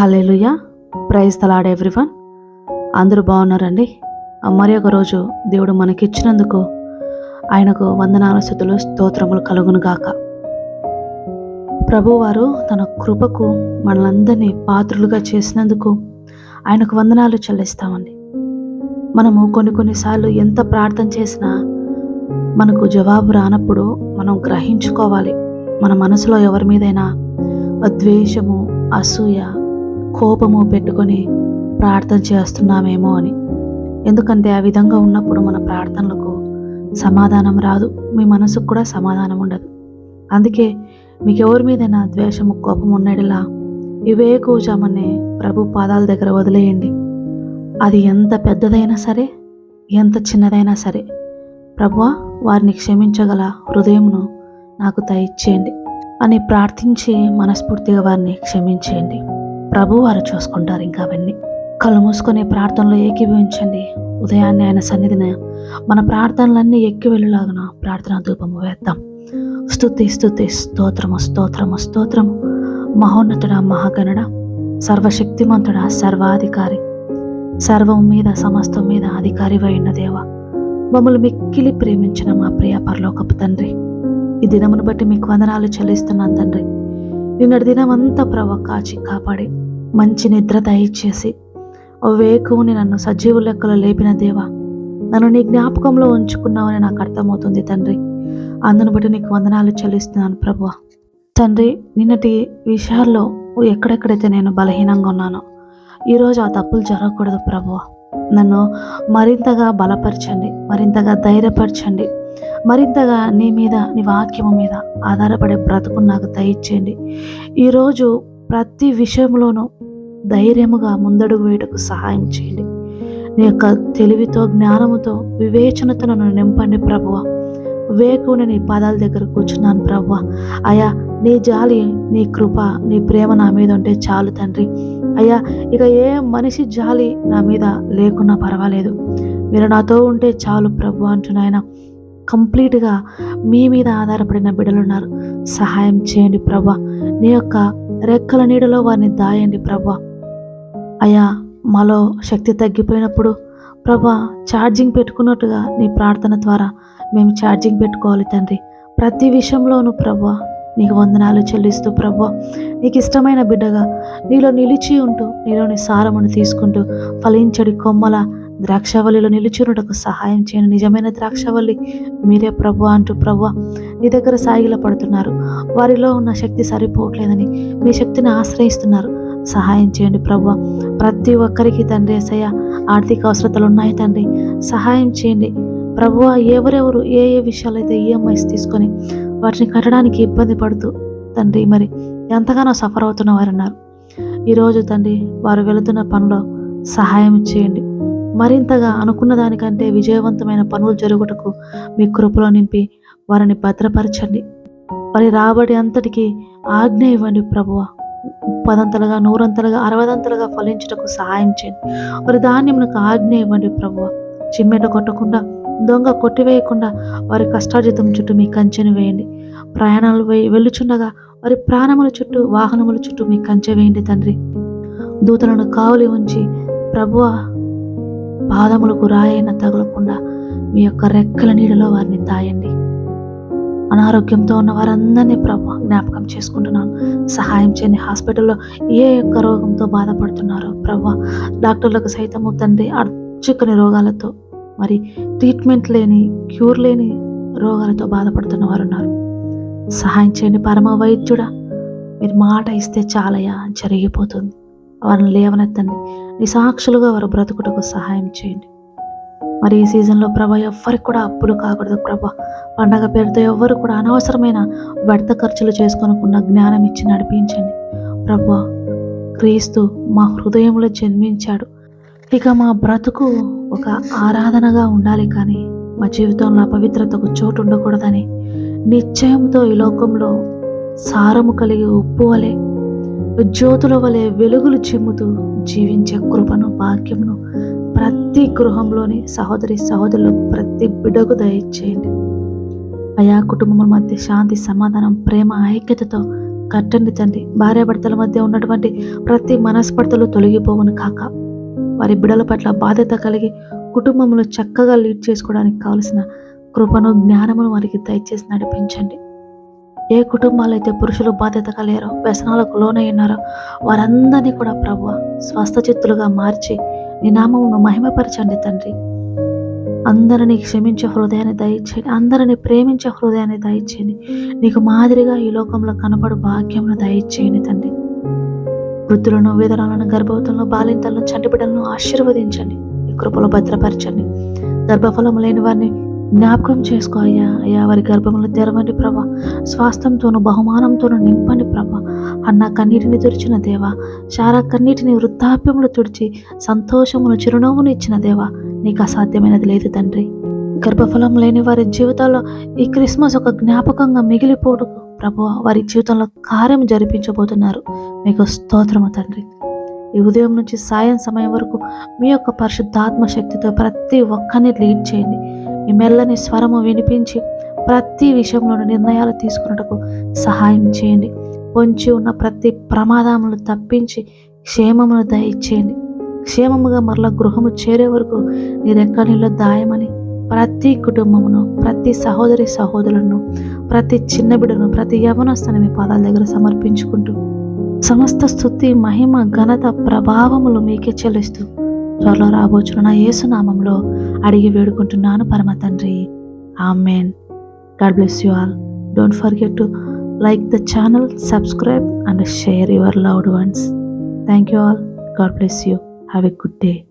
హల్లెలూయ. Praise తలాడ్ everyone. అందరూ బాగున్నారండి? మరి ఒక రోజు దేవుడు మనకిచ్చినందుకు ఆయనకు వందనాల స్థుతులు స్తోత్రములు కలుగునుగాక ప్రభువారు తన కృపకు మనలందరినీ పాత్రులుగా చేసినందుకు ఆయనకు వందనాలు చెల్లిస్తామండి. మనము కొన్ని కొన్నిసార్లు ఎంత ప్రార్థన చేసినా మనకు జవాబు రానప్పుడు మనం గ్రహించుకోవాలి. మన మనసులో ఎవరి మీదైనా ద్వేషము అసూయ కోపము పెట్టుకొని ప్రార్థన చేస్తున్నామేమో అని. ఎందుకంటే ఆ విధంగా ఉన్నప్పుడు మన ప్రార్థనలకు సమాధానం రాదు మీ మనసుకు కూడా సమాధానం ఉండదు. అందుకే మీకెవరి మీదైనా ద్వేషము కోపం ఉన్నడిలా ఇవే కూజామని ప్రభు పాదాల దగ్గర వదిలేయండి. అది ఎంత పెద్దదైనా సరే ఎంత చిన్నదైనా సరే ప్రభువా వారిని క్షమించగల హృదయమును నాకు దయచేయండి. అని ప్రార్థించి మనస్ఫూర్తిగా వారిని క్షమించేయండి. ప్రభువారు చూసుకుంటారు ఇంకా అవన్నీ. కళ్ళు మూసుకొని ప్రార్థనలో ఏకీభవించండి. ఉదయాన్నే ఆయన సన్నిధిన మన ప్రార్థనలన్నీ ఎక్కి వెళ్ళలాగున ప్రార్థన ధూపము వేద్దాం. స్తుతి స్థుతి స్తోత్రము స్తోత్రము స్తోత్రము. మహోన్నతుడ మహాగణుడ సర్వశక్తిమంతుడ సర్వాధికారి. సర్వం మీద సమస్తం మీద అధికారి అయిన దేవ మమ్మల్ని మిక్కిలి ప్రేమించిన మా ప్రియ పరలోకపు తండ్రి. ఈ దినమును బట్టి మీకు వందనాలు చెల్లిస్తున్నాను తండ్రి. నిన్నటి దినమంతా ప్రభా కాచి కాపాడి మంచి నిద్ర దయచేసి ఓ వేకువుని నన్ను సజీవు లెక్కలో లేపిన దేవా నన్ను నీ జ్ఞాపకంలో ఉంచుకున్నావని నాకు అర్థమవుతుంది తండ్రి. అందును బట్టి నీకు వందనాలు చెల్లిస్తున్నాను ప్రభు. తండ్రి నిన్నటి విషయాల్లో ఎక్కడెక్కడైతే నేను బలహీనంగా ఉన్నానో ఈరోజు ఆ తప్పులు జరగకూడదు ప్రభు. నన్ను మరింతగా బలపరచండి మరింతగా ధైర్యపరచండి. మరింతగా నీ మీద నీ వాక్యము మీద ఆధారపడే బ్రతుకు నాకు దయచేయండి. ఈరోజు ప్రతి విషయంలోనూ ధైర్యముగా ముందడుగు వేయటకు సహాయం చేయండి. నీ యొక్క తెలివితో జ్ఞానముతో వివేచనతో నన్ను నింపండి ప్రభువ. వేకుని నీ పాదాల దగ్గర కూర్చున్నాను ప్రభువ. అయా నీ జాలి నీ కృప నీ ప్రేమ నా మీద ఉంటే చాలు తండ్రి. అయ్యా ఇక ఏ మనిషి జాలి నా మీద లేకున్నా పర్వాలేదు. మీరు నాతో ఉంటే చాలు ప్రభు అంటున్నాయన. కంప్లీట్గా మీ మీద ఆధారపడిన బిడ్డలున్నారు. సహాయం చేయండి ప్రభా. నీ యొక్క రెక్కల నీడలో వారిని దాయండి ప్రభా. అయ్యా మాలో శక్తి తగ్గిపోయినప్పుడు ప్రభా ఛార్జింగ్ పెట్టుకున్నట్టుగా నీ ప్రార్థన ద్వారా మేము ఛార్జింగ్ పెట్టుకోవాలి తండ్రి. ప్రతి విషయంలోనూ ప్రభా నీకు వందనాలు చెల్లిస్తూ ప్రభా నీకు ఇష్టమైన బిడ్డగా నీలో నిలిచి ఉంటూ నీలోని సారమును తీసుకుంటూ ఫలించడి కొమ్మల ద్రాక్షవల్లిలో నిలుచున్నటకు సహాయం చేయను నిజమైన ద్రాక్షవల్లి మీరే ప్రభు అంటూ ప్రభు నీ దగ్గర సాగిల పడుతున్నారు. వారిలో ఉన్న శక్తి సరిపోవట్లేదని మీ శక్తిని ఆశ్రయిస్తున్నారు. సహాయం చేయండి ప్రభు. ప్రతి ఒక్కరికి తండ్రి ఎసయ్య ఆర్థిక అవసరతలు ఉన్నాయి తండ్రి. సహాయం చేయండి. ప్రభువ ఎవరెవరు ఏ ఏ విషయాలైతే ఈఎంఐస్ తీసుకొని వాటిని కట్టడానికి ఇబ్బంది పడుతూ తండ్రి మరి ఎంతగానో సఫర్ అవుతున్న వారన్నారు. ఈరోజు తండ్రి వారు వెళుతున్న పనిలో సహాయం చేయండి. మరింతగా అనుకున్న దానికంటే విజయవంతమైన పనులు జరుగుటకు మీ కృపలో నింపి వారిని భద్రపరచండి. వారి రాబడి అంతటికి ఆజ్ఞ ఇవ్వండి ప్రభువ. పదంతలుగా నూరంతలుగా అరవదంతలుగా ఫలించుటకు సహాయం చేయండి. వారి ధాన్యములకు ఆజ్ఞ ఇవ్వండి ప్రభువ. చిమ్మెట కొట్టకుండా దొంగ కొట్టివేయకుండా వారి కష్టార్జితం చుట్టూ మీ కంచెను వేయండి. ప్రయాణాలు వెళ్ళుచుండగా వారి ప్రాణముల చుట్టూ వాహనముల చుట్టూ మీ కంచె వేయండి తండ్రి. దూతలను కావలి ఉంచి ప్రభువ పాదములకు రాయైన తగలకుండా మీ యొక్క రెక్కల నీడలో వారిని తాయండి అనారోగ్యంతో ఉన్న వారందరినీ ప్రభా జ్ఞాపకం చేసుకుంటున్నాను. సహాయం చేయండి హాస్పిటల్లో ఏ యొక్క రోగంతో బాధపడుతున్నారో ప్రభా డాక్టర్లకు సైతము తండ్రి అర్చుకుని రోగాలతో మరి ట్రీట్మెంట్ లేని క్యూర్ లేని రోగాలతో బాధపడుతున్న వారు ఉన్నారు సహాయం చేయండి పరమ వైద్యుడా మీరు మాట ఇస్తే చాలయ్యా జరిగిపోతుంది. వారిని లేవనెత్తండి. నిసాక్షులుగా వారు బ్రతుకుటకు సహాయం చేయండి. మరి ఈ సీజన్లో ప్రభ ఎవ్వరికి కూడా అప్పులు కాకూడదు ప్రభ. పండగ పేరుతో ఎవ్వరు కూడా అనవసరమైన వ్యర్థ ఖర్చులు చేసుకోనకుండా జ్ఞానం ఇచ్చి నడిపించండి. ప్రభ క్రీస్తు మా హృదయంలో జన్మించాడు. ఇక మా బ్రతుకు ఒక ఆరాధనగా ఉండాలి కానీ మా జీవితంలో అపవిత్రతకు చోటు ఉండకూడదని నిశ్చయంతో ఈ లోకంలో సారము కలిగి ఉప్పు వలె జ్యోతుల వలె వెలుగులు చిమ్ముతూ జీవించే కృపను భాగ్యమును ప్రతి గృహంలోని సహోదరి సహోదరులకు ప్రతి బిడకు దయచేయండి. అయా కుటుంబముల మధ్య శాంతి సమాధానం ప్రేమ ఐక్యతతో కట్టండి తండ్రి. భార్యాభర్తల మధ్య ఉన్నటువంటి ప్రతి మనస్పర్ధలు తొలగిపోవును కాక వారి బిడల పట్ల బాధ్యత కలిగి కుటుంబంలో చక్కగా లీడ్ చేసుకోవడానికి కావలసిన కృపను జ్ఞానమును వారికి దయచేసి నడిపించండి. ఏ కుటుంబాలు అయితే పురుషులు బాధ్యతగా లేరో వ్యసనాలకు లోనయ్యున్నారో వారందరినీ కూడా ప్రభు స్వస్థచిత్తులుగా మార్చి నీ నామమును మహిమపరచండి తండ్రి. అందరినీ క్షమించే హృదయాన్ని దయచేయండి. అందరినీ ప్రేమించే హృదయాన్ని దయచేయండి. నీకు మాదిరిగా ఈ లోకంలో కనపడు భాగ్యమును దయచేయండి తండ్రి. వృద్ధులను విధులను గర్భవతులను బాలింతలను చంటిబిడ్డలను ఆశీర్వదించండి. కృపలో భద్రపరచండి. గర్భఫలం లేని వారిని జ్ఞాపకం చేసుకో అయ్యా. అయ్యా వారి గర్భములు తెరవండి ప్రభా. స్వాస్థ్యంతోనూ బహుమానంతోనూ నింపండి ప్రభా. అన్న కన్నీటిని తుడిచిన దేవా శారా కన్నీటిని వృద్ధాప్యములు తుడిచి సంతోషమును చిరునవ్వును ఇచ్చిన దేవా నీకు అసాధ్యమైనది లేదు తండ్రి. గర్భఫలం లేని వారి జీవితాల్లో ఈ క్రిస్మస్ ఒక జ్ఞాపకంగా మిగిలిపోడు ప్రభు. వారి జీవితంలో కార్యం జరిపించబోతున్నారు. మీకు స్తోత్రము తండ్రి. ఈ ఉదయం నుంచి సాయం సమయం వరకు మీ యొక్క పరిశుద్ధాత్మ శక్తితో ప్రతి ఒక్కరిని లీడ్ చేయండి. మీ మెల్లని స్వరము వినిపించి ప్రతి విషయంలో నిర్ణయాలు తీసుకున్నట్టుకు సహాయం చేయండి. పొంచి ఉన్న ప్రతి ప్రమాదములు తప్పించి క్షేమమును దయచేయండి. క్షేమముగా మరల గృహము చేరే వరకు నీ రెక్కలిలో దాయమని ప్రతి కుటుంబమును ప్రతి సహోదరి సహోదరులను ప్రతి చిన్న బిడ్డను ప్రతి యవనస్తుని మీ పాదాల దగ్గర సమర్పించుకుంటూ సమస్త స్థుతి మహిమ ఘనత ప్రభావములు మీకే చెల్లిస్తూ త్వరలో రాబోచున్న నా యేసునామంలో అడిగి వేడుకుంటున్నాను పరమ తండ్రి. Amen. God bless you all. Don't forget to like the channel subscribe and share your loved ones. Thank you all. God bless you. Have a good day.